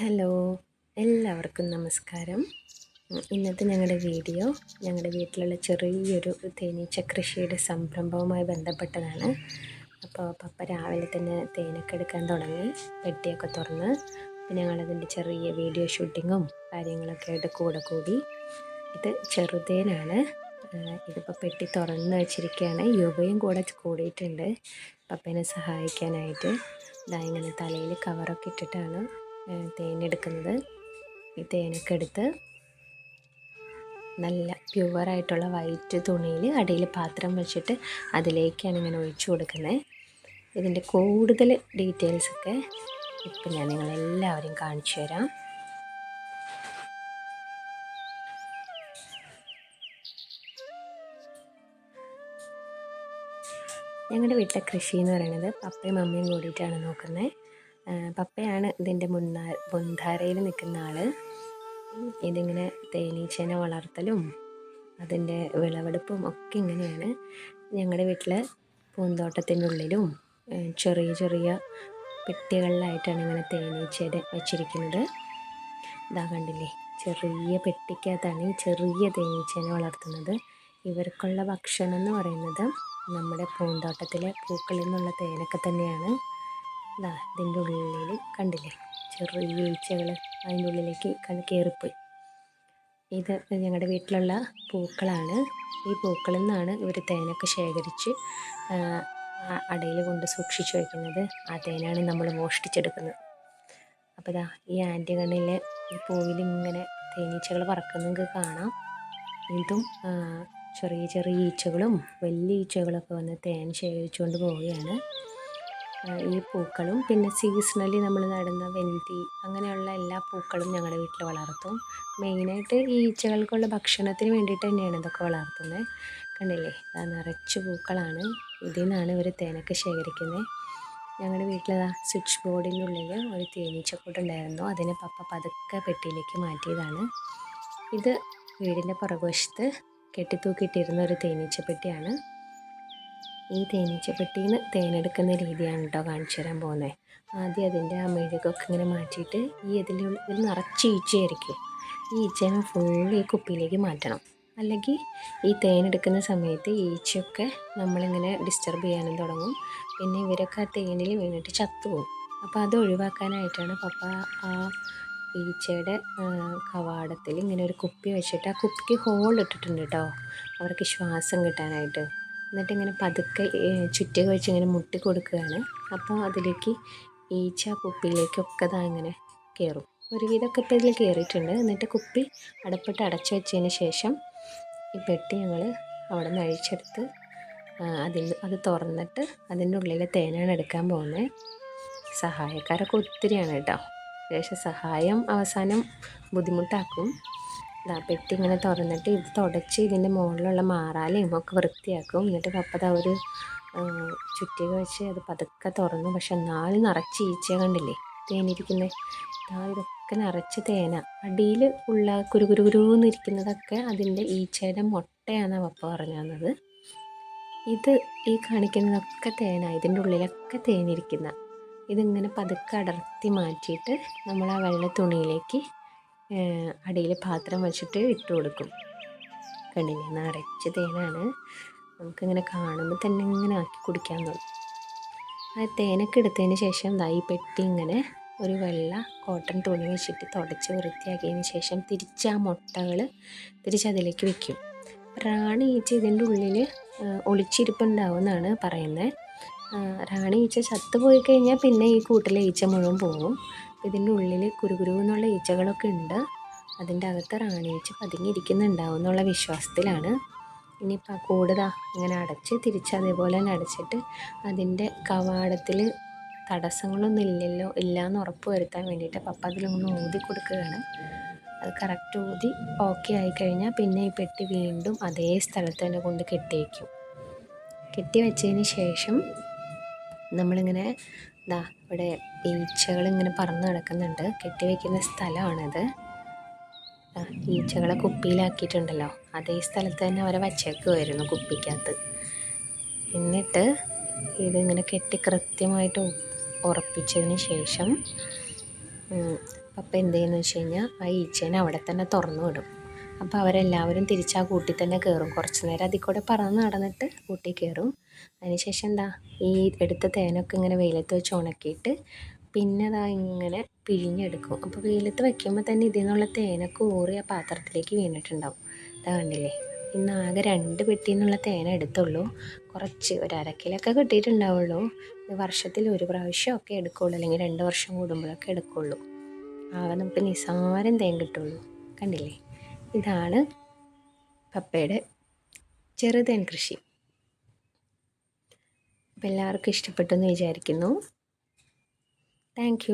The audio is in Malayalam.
ഹലോ എല്ലാവർക്കും നമസ്കാരം. ഇന്നത്തെ ഞങ്ങളുടെ വീഡിയോ ഞങ്ങളുടെ വീട്ടിലുള്ള ചെറിയൊരു തേനീച്ച കൃഷിയുടെ സംരംഭവുമായി ബന്ധപ്പെട്ടതാണ്. അപ്പോൾ പപ്പ രാവിലെ തന്നെ തേനൊക്കെ എടുക്കാൻ തുടങ്ങി പെട്ടിയൊക്കെ തുറന്ന്. അപ്പോൾ ഞങ്ങളതിന്റെ ചെറിയ വീഡിയോ ഷൂട്ടിങ്ങും കാര്യങ്ങളൊക്കെ ആയിട്ട് കൂടെ കൂടി. ഇത് ചെറുതേനാണ്. ഇതിപ്പോൾ പെട്ടി തുറന്ന് വെച്ചിരിക്കുകയാണ് യുവയും കൂടെ കൂടിയിട്ടുണ്ട് പപ്പേനെ സഹായിക്കാനായിട്ട്. ഇതാ ഇങ്ങനെ തലയിൽ കവറൊക്കെ ഇട്ടിട്ടാണ് തേനെടുക്കുന്നത്. ഈ തേനൊക്കെ എടുത്ത് നല്ല പ്യുവറായിട്ടുള്ള വൈറ്റ് തുണിയിൽ അടിയിൽ പാത്രം വെച്ചിട്ട് അതിലേക്കാണ് ഇങ്ങനെ ഒഴിച്ചു കൊടുക്കുന്നത് ഇതിന്റെ കൂടുതൽ ഡീറ്റെയിൽസൊക്കെ ഇപ്പം ഞാൻ നിങ്ങളെല്ലാവരും കാണിച്ചു തരാം. ഞങ്ങളുടെ വീട്ടിലെ കൃഷി എന്ന് പറയുന്നത് പപ്പയും അമ്മയും കൂടിയിട്ടാണ് നോക്കുന്നത് പപ്പയാണ് ഇതിന്റെ മുന്നാ മുൻധാരയിൽ നിൽക്കുന്ന ആൾ ഇതിങ്ങനെ തേനീച്ചേനെ വളർത്തലും അതിന്റെ വിളവെടുപ്പും ഒക്കെ ഇങ്ങനെയാണ്. ഞങ്ങളുടെ വീട്ടിലെ പൂന്തോട്ടത്തിന്റെ ഉള്ളിലും ചെറിയ ചെറിയ പെട്ടികളിലായിട്ടാണ് ഇങ്ങനെ തേനീച്ചയുടെ വെച്ചിരിക്കുന്നത്. ഇതാ കണ്ടില്ലേ ചെറിയ പെട്ടിക്കകത്താണ് ഈ ചെറിയ തേനീച്ചേനെ വളർത്തുന്നത്. ഇവർക്കുള്ള ഭക്ഷണം എന്ന് പറയുന്നത് നമ്മുടെ പൂന്തോട്ടത്തിലെ പൂക്കളിൽ നിന്നുള്ള തേനൊക്കെ തന്നെയാണ്. ഇതാ ഇതിന്റെ ഉള്ളിൽ കണ്ടില്ലേ? ചെറിയ ഈച്ചകൾ അതിന്റെ ഉള്ളിലേക്ക് കണ്ട് കയറിപ്പോയി ഇത് ഞങ്ങളുടെ വീട്ടിലുള്ള പൂക്കളാണ്. ഈ പൂക്കളിൽ നിന്നാണ് ഇവർ തേനൊക്കെ ശേഖരിച്ച് അടയിൽ കൊണ്ട് സൂക്ഷിച്ചു വയ്ക്കുന്നത് ആ തേനാണ് നമ്മൾ മോഷ്ടിച്ചെടുക്കുന്നത്. അപ്പോൾ ഇതാ ഈ ആന്റി കണ്ണിലെ ഈ പൂവിൽ ഇങ്ങനെ തേനീച്ചകൾ പറക്കുന്നത് കാണാം. ഇതും ചെറിയ ചെറിയ ഈച്ചകളും വലിയ ഈച്ചകളൊക്കെ വന്ന് തേൻ ശേഖരിച്ചുകൊണ്ട് പോവുകയാണ്. ഈ പൂക്കളും പിന്നെ സീസണലി നമ്മൾ നടുന്ന വെന്തി അങ്ങനെയുള്ള എല്ലാ പൂക്കളും ഞങ്ങളുടെ വീട്ടിൽ വളർത്തും. മെയിനായിട്ട് ഈ ഈച്ചകൾക്കുള്ള ഭക്ഷണത്തിന് വേണ്ടിയിട്ട് തന്നെയാണ് ഇതൊക്കെ വളർത്തുന്നത്. കണ്ടില്ലേ? അത് നിറച്ച് പൂക്കളാണ്. ഇതിൽ നിന്നാണ് ഇവർ തേനൊക്കെ ശേഖരിക്കുന്നത്. ഞങ്ങളുടെ വീട്ടിലതാ സ്വിച്ച് ബോർഡിനുള്ളിൽ ഒരു തേനീച്ചക്കൂട്ടുണ്ടായിരുന്നു അതിനെ പപ്പ പതുക്കെ പെട്ടിയിലേക്ക് മാറ്റിയതാണ്. ഇത് വീടിന്റെ പുറകുവശത്ത് കെട്ടിത്തൂക്കിയിട്ടിരുന്ന ഒരു തേനീച്ചപ്പെട്ടിയാണ്. ഈ തേനീച്ചപ്പെട്ടിയിൽ നിന്ന് തേനെടുക്കുന്ന രീതിയാണ് കേട്ടോ കാണിച്ചു തരാൻ പോകുന്നത് ആദ്യം അതിന്റെ ആ മെഴുകൊക്കെ ഇങ്ങനെ മാറ്റിയിട്ട് ഈ ഇതിൽ ഇതിൽ നിറച്ച് ഈച്ചയായിരിക്കും. ഈ ഈച്ചനെ ഫുള്ള് ഈ കുപ്പിയിലേക്ക് മാറ്റണം. അല്ലെങ്കിൽ ഈ തേനെടുക്കുന്ന സമയത്ത് ഈച്ചയൊക്കെ നമ്മളിങ്ങനെ ഡിസ്റ്റർബ് ചെയ്യാനും തുടങ്ങും. പിന്നെ ഇവരൊക്കെ ആ തേനിൽ വീണിട്ട് ചത്തുപോകും. അപ്പോൾ അത് ഒഴിവാക്കാനായിട്ടാണ് പപ്പ ആ ഈച്ചയുടെ കവാടത്തിൽ ഇങ്ങനെ ഒരു കുപ്പി വെച്ചിട്ട് ആ കുപ്പിക്ക് ഹോൾ ഇട്ടിട്ടുണ്ട് കേട്ടോ. അവർക്ക് ശ്വാസം കിട്ടാനായിട്ട്. എന്നിട്ട് ഇങ്ങനെ പതുക്കെ ചുറ്റിക വെച്ച് ഇങ്ങനെ മുട്ടി കൊടുക്കുകയാണ്. അപ്പോൾ അതിലേക്ക് ഈച്ച കുപ്പിയിലേക്കൊക്കെ ഇതാ ഇങ്ങനെ കയറും. ഒരുവിധമൊക്കെ ഇപ്പോൾ ഇതിൽ കയറിയിട്ടുണ്ട്. എന്നിട്ട് കുപ്പി അടപ്പിട്ട് അടച്ചു വെച്ചതിന് ശേഷം ഈ പെട്ടി ഞങ്ങൾ അവിടെ നിന്ന് അഴിച്ചെടുത്ത് അതിൽ അത് തുറന്നിട്ട് അതിന്റെ ഉള്ളിലെ തേനാണ് എടുക്കാൻ പോകുന്നത്. സഹായക്കാരൊക്കെ ഒത്തിരിയാണ് കേട്ടോ. പക്ഷേ സഹായം അവസാനം ബുദ്ധിമുട്ടാക്കും. പെട്ടി ഇങ്ങനെ തുറന്നിട്ട് ഇത് തുടച്ച് ഇതിന്റെ മുകളിലുള്ള മാറാലയും ഒക്കെ വൃത്തിയാക്കും. എന്നിട്ട് പപ്പ ദാ ഒരു ചുറ്റിക വെച്ച് അത് പതുക്കെ തുറന്നു. പക്ഷെ എന്നാലും നിറച്ച് ഈച്ച കണ്ടില്ലേ? തേനിരിക്കുന്നത് ഇതാ ഇതൊക്കെ നിറച്ച് തേന. അടിയിൽ ഉള്ള കുരുകുരുകുരുന്നിരിക്കുന്നതൊക്കെ അതിന്റെ ഈച്ചയുടെ മുട്ടയാണ് പപ്പ പറഞ്ഞു തന്നത് ഇത് ഈ കാണിക്കുന്നതൊക്കെ തേന. ഇതിന്റെ ഉള്ളിലൊക്കെ തേനിരിക്കുന്ന. ഇതിങ്ങനെ പതുക്കെ അടർത്തി മാറ്റിയിട്ട് നമ്മൾ ആ വെള്ള തുണിയിലേക്ക് അടിയിൽ പാത്രം വെച്ചിട്ട് ഇട്ട് കൊടുക്കും. കണ്ടില്ലേ? നിറച്ച് തേനാണ്. നമുക്കിങ്ങനെ കാണുമ്പോൾ തന്നെ ഇങ്ങനെ ആക്കി കുടിക്കാൻ തോന്നും. ആ തേനൊക്കെ എടുത്തതിന് ശേഷം ഈ പെട്ടി ഇങ്ങനെ ഒരു വെള്ള കോട്ടൺ തുണി വെച്ചിട്ട് തുടച്ച് വൃത്തിയാക്കിയതിന് ശേഷം തിരിച്ച് ആ മുട്ടകൾ തിരിച്ച് അതിലേക്ക് വെക്കും. റാണി ഈച്ച ഇതിന്റെ ഉള്ളിൽ ഒളിച്ചിരിപ്പുണ്ടാവും എന്നാണ് പറയുന്നത് റാണി ഈച്ച ചത്തുപോയി കഴിഞ്ഞാൽ പിന്നെ ഈ കൂട്ടിലെ ഈച്ച മുഴുവൻ പോകും ഇതിന്റെ ഉള്ളിൽ കുരുകുരു എന്നുള്ള ഈച്ചകളൊക്കെ ഉണ്ട്. അതിന്റെ അകത്ത് റാണി ഈച്ച പതുങ്ങിയിരിക്കുന്നുണ്ടാവും എന്നുള്ള വിശ്വാസത്തിലാണ്. ഇനിയിപ്പോൾ ആ കൂടുതൽ ഇങ്ങനെ അടച്ച് തിരിച്ച് അതേപോലെ തന്നെ അടച്ചിട്ട് അതിന്റെ കവാടത്തിൽ തടസ്സങ്ങളൊന്നും ഇല്ലല്ലോ ഇല്ല എന്ന് ഉറപ്പ് വരുത്താൻ വേണ്ടിയിട്ട് പപ്പ അതിലൊന്ന് ഊതി കൊടുക്കുകയാണ്. അത് കറക്റ്റ് ഊതി ഓക്കെ ആയിക്കഴിഞ്ഞാൽ പിന്നെ ഈ പെട്ടി വീണ്ടും അതേ സ്ഥലത്ത് തന്നെ കൊണ്ട് കെട്ടി വയ്ക്കും കെട്ടി വെച്ചതിന് ശേഷം നമ്മളിങ്ങനെ ദാ ഇവിടെ ഈച്ചകൾ ഇങ്ങനെ പറന്ന് കിടക്കുന്നുണ്ട് കെട്ടിവെക്കുന്ന സ്ഥലമാണിത്. ഈച്ചകളെ കുപ്പിയിലാക്കിയിട്ടുണ്ടല്ലോ. അതേ സ്ഥലത്ത് തന്നെ അവരെ വച്ചേക്കുമായിരുന്നു കുപ്പിക്കകത്ത്. എന്നിട്ട് ഇതിങ്ങനെ കെട്ടി കൃത്യമായിട്ട് ഉറപ്പിച്ചതിന് ശേഷം അപ്പം എന്ത് ചെയ്യുന്നു വെച്ച് കഴിഞ്ഞാൽ ആ ഈച്ചേനെ അവിടെ തന്നെ തുറന്നു വിടും. അപ്പോൾ അവരെല്ലാവരും തിരിച്ച് ആ കൂട്ടിൽ തന്നെ കയറും കുറച്ച് നേരം അതിൽ കൂടെ പറന്ന് നടന്നിട്ട് കൂട്ടിൽ കയറും അതിനുശേഷം എന്താ ഈ എടുത്ത തേനൊക്കെ ഇങ്ങനെ വെയിലത്ത് വെച്ച് ഉണക്കിയിട്ട് പിന്നെ അതാ ഇങ്ങനെ പിഴിഞ്ഞെടുക്കും. അപ്പോൾ വെയിലത്ത് വയ്ക്കുമ്പോൾ തന്നെ ഇതിൽ നിന്നുള്ള തേനൊക്കെ ഊറി ആ പാത്രത്തിലേക്ക് വീണിട്ടുണ്ടാവും. അതാ കണ്ടില്ലേ? ഇന്ന് ആകെ രണ്ട് പെട്ടിയിൽ നിന്നുള്ള തേന എടുത്തുള്ളൂ. കുറച്ച് ഒരു അരക്കിലൊക്കെ കിട്ടിയിട്ടുണ്ടാവുള്ളൂ. വർഷത്തിൽ ഒരു പ്രാവശ്യമൊക്കെ എടുക്കുള്ളൂ. അല്ലെങ്കിൽ രണ്ട് വർഷം കൂടുമ്പോഴൊക്കെ എടുക്കുള്ളൂ. ആകെ നമുക്ക് നിസ്സാരം തേൻ കിട്ടുള്ളൂ. കണ്ടില്ലേ? ഇതാണ് പപ്പയുടെ ചെറുതേൻ കൃഷി. അപ്പം എല്ലാവർക്കും ഇഷ്ടപ്പെട്ടു എന്ന് വിചാരിക്കുന്നു. താങ്ക്